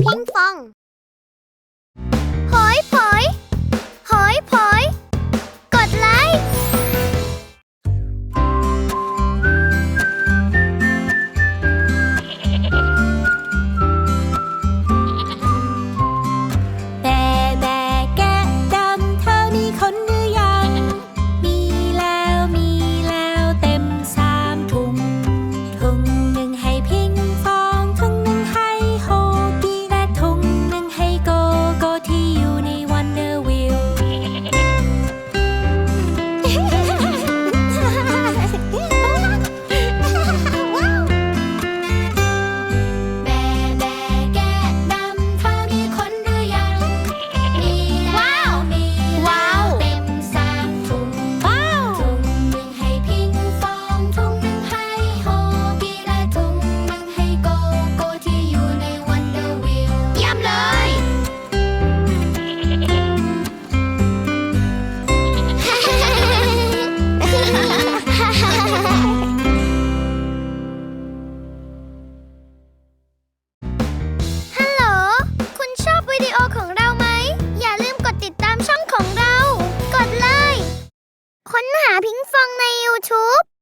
พิง หาพิงฟองใน YouTube